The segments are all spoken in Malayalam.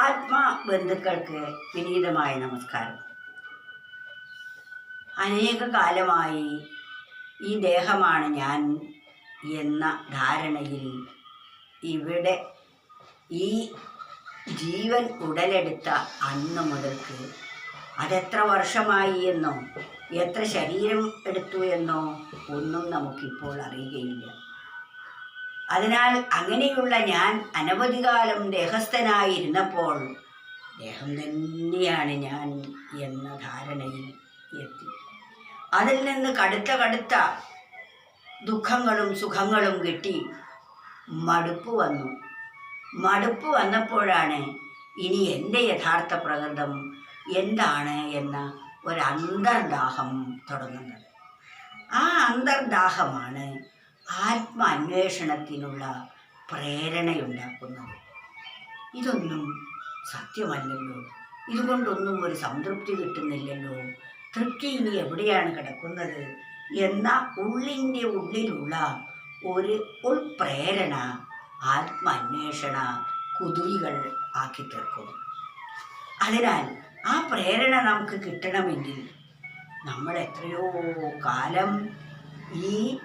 ആത്മാ ബന്ധുക്കൾക്ക് വിനീതമായ നമസ്കാരം. അനേക കാലമായി ഈ ദേഹമാണ് ഞാൻ എന്ന ധാരണയിൽ ഇവിടെ ഈ ജീവൻ ഉടലെടുത്ത അന്ന് മുതൽക്ക് അതെത്ര വർഷമായി എന്നോ എത്ര ശരീരം എടുത്തു എന്നോ ഒന്നും നമുക്കിപ്പോൾ അറിയുകയില്ല. അതിനാൽ അങ്ങനെയുള്ള ഞാൻ അനവധി കാലം ദേഹസ്ഥനായിരുന്നപ്പോൾ ദേഹം തന്നെയാണ് ഞാൻ എന്ന ധാരണയിൽ എത്തി. അതിൽ നിന്ന് കടുത്ത കടുത്ത ദുഃഖങ്ങളും സുഖങ്ങളും കിട്ടി മടുപ്പ് വന്നു. മടുപ്പ് വന്നപ്പോഴാണ് ഇനി എന്റെ യഥാർത്ഥ പ്രകൃതം എന്താണ് എന്ന ഒരു അന്തർദാഹം തുടങ്ങുന്നത്. ആ അന്തർദാഹമാണ് ആത്മാന്വേഷണത്തിനുള്ള പ്രേരണയുണ്ടാക്കുന്നു ഇതൊന്നും സത്യമല്ലല്ലോ. ഇതുകൊണ്ടൊന്നും ഒരു സംതൃപ്തി കിട്ടുന്നില്ലല്ലോ. തൃപ്തി ഇനി എവിടെയാണ് കിടക്കുന്നത് എന്ന ഉള്ളിന്റെ ഉള്ളിലുള്ള ഒരു ഉൾപ്രേരണ ആത്മാന്വേഷണ കുതിരികൾ ആക്കി തീർക്കും. അതിനാൽ ആ പ്രേരണ നമുക്ക് കിട്ടണമെങ്കിൽ നമ്മൾ എത്രയോ കാലം ഈ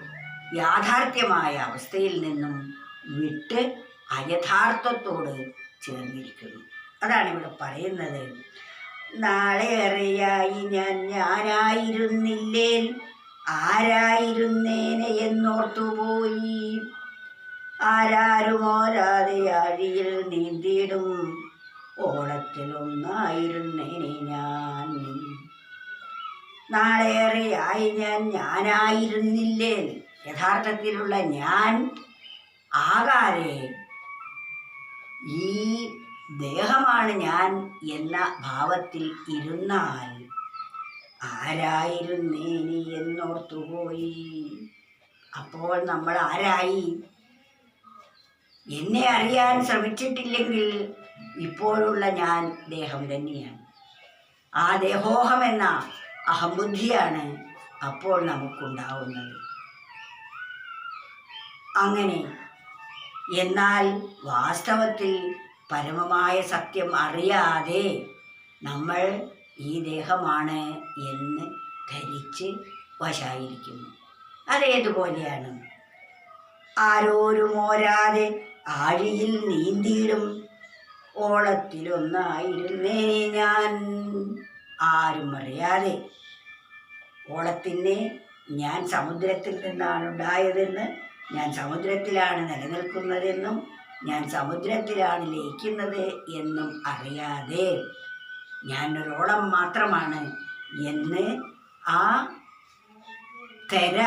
യാഥാർത്ഥ്യമായ അവസ്ഥയിൽ നിന്നും വിട്ട് അയഥാർത്ഥത്തോട് ചേർന്നിരിക്കുന്നു. അതാണ് ഇവിടെ പറയുന്നത്. നാളെ ഞാൻ ഞാനായിരുന്നില്ലേൻ? ആരായിരുന്നേനെ എന്നോർത്തുപോയി. ആരാരുമോരാതെ അഴിയിൽ നീന്തിയിടും. ഓളത്തിലൊന്നായിരുന്നേനെ ഞാൻ. നാളേറെയായി ഞാൻ ഞാനായിരുന്നില്ലേ യഥാർത്ഥത്തിലുള്ള ഞാൻ ആകാരെ ഈ ദേഹമാണ് ഞാൻ എന്ന ഭാവത്തിൽ ഇരുന്നാൽ ആരായിരുന്നേനി എന്നോർത്തുപോയി. അപ്പോൾ നമ്മൾ ആരായി? എന്നെ അറിയാൻ ശ്രമിച്ചിട്ടില്ലെങ്കിൽ ഇപ്പോഴുള്ള ഞാൻ ദേഹം തന്നെയാണ്. ആ ദേഹോഹം എന്ന അഹംബുദ്ധിയാണ് അപ്പോൾ നമുക്കുണ്ടാവുന്നത്. അങ്ങനെ. എന്നാൽ വാസ്തവത്തിൽ പരമമായ സത്യം അറിയാതെ നമ്മൾ ഈ ദേഹമാണ് എന്ന് ധരിച്ച് വശായിരിക്കുന്നു. അതേതുപോലെയാണ്. ആരോരും ഓരാതെ ആഴിയിൽ നീന്തിയിടും. ഓളത്തിലൊന്നായിരുന്നേ ഞാൻ. ആരും അറിയാതെ ഓളത്തിനെ ഞാൻ സമുദ്രത്തിൽ നിന്നാണ് ഉണ്ടായതെന്ന് ഞാൻ സമുദ്രത്തിലാണ് നിലനിൽക്കുന്നതെന്നും ഞാൻ സമുദ്രത്തിലാണ് ലയിക്കുന്നത് എന്നും അറിയാതെ ഞാൻ ഒരോളം മാത്രമാണ് എന്ന് ആ തെര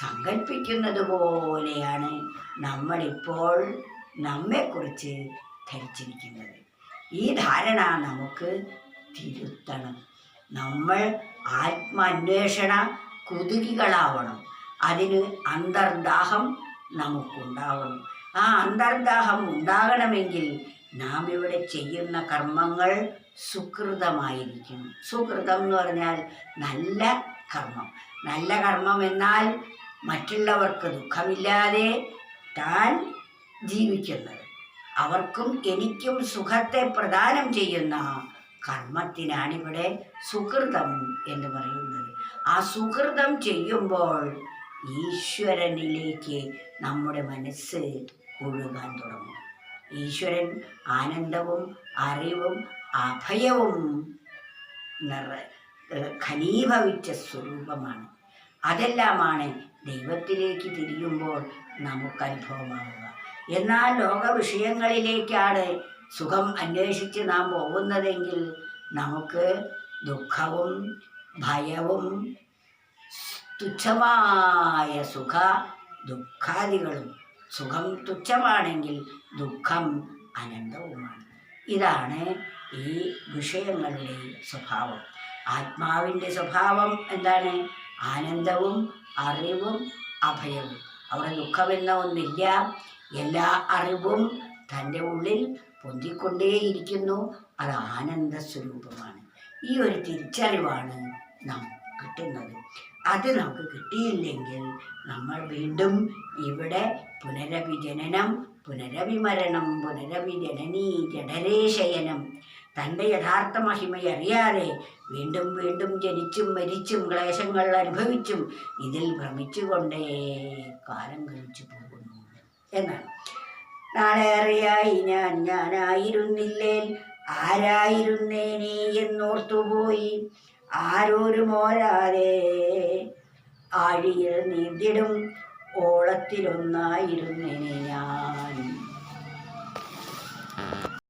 സങ്കല്പിക്കുന്നത് പോലെയാണ് നമ്മളിപ്പോൾ നമ്മെക്കുറിച്ച് ധരിച്ചിരിക്കുന്നത്. ഈ ധാരണ നമുക്ക് തിരുത്തണം. നമ്മൾ ആത്മാന്വേഷണ കുതുകികളാവണം. അതിന് അന്തർദാഹം നമുക്കുണ്ടാവണം. ആ അന്തർദാഹം ഉണ്ടാകണമെങ്കിൽ നാം ഇവിടെ ചെയ്യുന്ന കർമ്മങ്ങൾ സുകൃതമായിരിക്കണം. സുകൃതം എന്ന് പറഞ്ഞാൽ നല്ല കർമ്മം. നല്ല കർമ്മം എന്നാൽ മറ്റുള്ളവർക്ക് ദുഃഖമില്ലാതെ താൻ ജീവിക്കുന്നത്. അവർക്കും എനിക്കും സുഖത്തെ പ്രദാനം ചെയ്യുന്ന കർമ്മത്തിനാണിവിടെ സുഹൃതം എന്ന് പറയുന്നത്. ആ സുഹൃതം ചെയ്യുമ്പോൾ ഈശ്വരനിലേക്ക് നമ്മുടെ മനസ്സ് ഒഴുകാൻ തുടങ്ങും. ഈശ്വരൻ ആനന്ദവും അറിവും അഭയവും നിറ ഖനീഭവിച്ച സ്വരൂപമാണ്. അതെല്ലാമാണ് ദൈവത്തിലേക്ക് തിരിയുമ്പോൾ നമുക്ക് അനുഭവമാവുക എന്നാൽ ലോക വിഷയങ്ങളിലേക്കാണ് സുഖം അന്വേഷിച്ച് നാം പോകുന്നതെങ്കിൽ നമുക്ക് ദുഃഖവും ഭയവും തുച്ഛമായ സുഖ ദുഃഖാദികളും. സുഖം തുച്ഛമാണെങ്കിൽ ദുഃഖം അനന്തവുമാണ്. ഇതാണ് ഈ വിഷയങ്ങളുടെ സ്വഭാവം. ആത്മാവിന്റെ സ്വഭാവം എന്താണ്? ആനന്ദവും അറിവും അഭയവും. അവിടെ ദുഃഖമെന്ന ഒന്നില്ല. എല്ലാ അറിവും തന്റെ ഉള്ളിൽ പൊന്തിക്കൊണ്ടേയിരിക്കുന്നു. അത് ആനന്ദ സ്വരൂപമാണ് ഈ ഒരു തിരിച്ചറിവാണ് നാം കിട്ടുന്നത്. അത് നമുക്ക് കിട്ടിയില്ലെങ്കിൽ നമ്മൾ വീണ്ടും ഇവിടെ പുനരഭിജനനം പുനരവിമരണം പുനരവി ജഡരേശയനം തന്റെ യഥാർത്ഥ മഹിമയറിയാതെ വീണ്ടും വീണ്ടും ജനിച്ചും മരിച്ചും ക്ലേശങ്ങൾ അനുഭവിച്ചും ഇതിൽ ഭ്രമിച്ചുകൊണ്ടേ കാലം കഴിച്ചു പോകുന്നു എന്നാണ്. നാളേറെയായി ഞാൻ ഞാനായിരുന്നില്ലേൽ ആരായിരുന്നേനേ എന്നോർത്തുപോയി. ആരോരും ഓരാതെ ആഴിയിൽ നീന്തിടും ഓളത്തിലൊന്നായിരുന്നേ ഞാൻ.